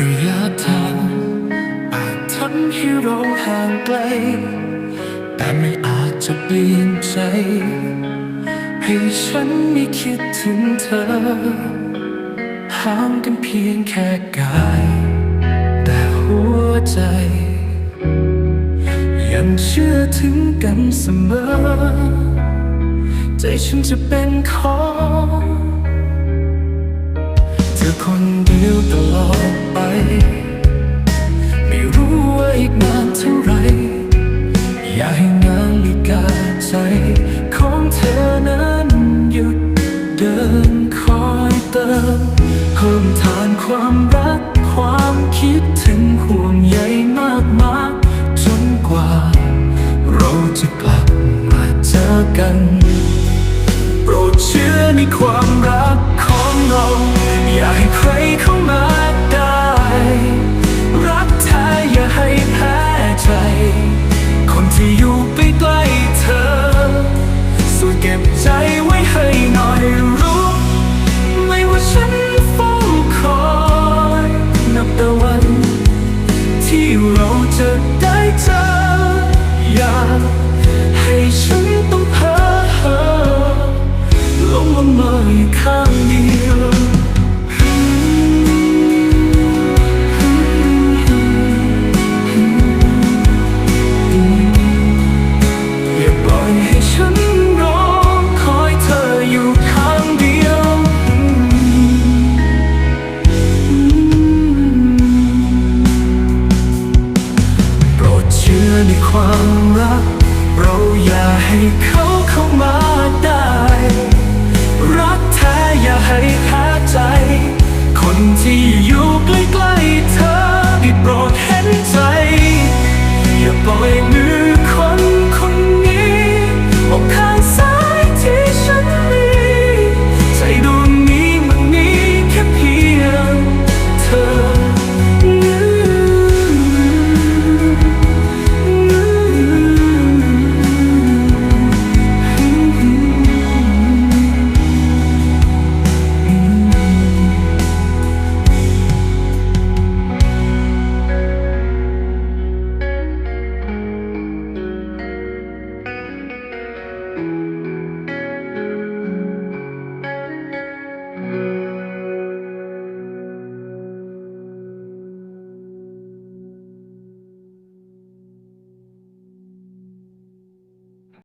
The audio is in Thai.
ระยะทางอาจทำให้เราห่างไกล แต่ไม่อาจจะเปลี่ยนใจ ให้ฉันไม่คิดถึงเธอ ห่างกันเพียงแค่กาย แต่หัวใจ ยังเชื่อถึงกันเสมอ ใจฉันจะเป็นของ อคนเดียวตลอดไป ไม่รู้ว่าอีกนานเท่าไร อย่าให้นาฬิกาใจของเธอนั้นหยุดเดินคอยเติมเพิ่มทานความรัก ความคิดถึงห่วงใยมากมากจนกว่า เราจะกลับมาเจอกัน โปรดเชื่อในความรัก อย่าให้ใครเข้ามาได้ รักแท้อย่าให้แพ้ใจ คนที่อยู่ใกล้เธอสู้เก็บใจไว้ให้หน่อยรู้ ไม่ว่าฉันเฝ้าคอยนับแต่วัน ที่เราจะได้เจอ อย่าให้ฉันต้องเพ้อลงละเมออยู่ข้างเดียว ในความรัก เราอย่าให้เขาเข้ามาได้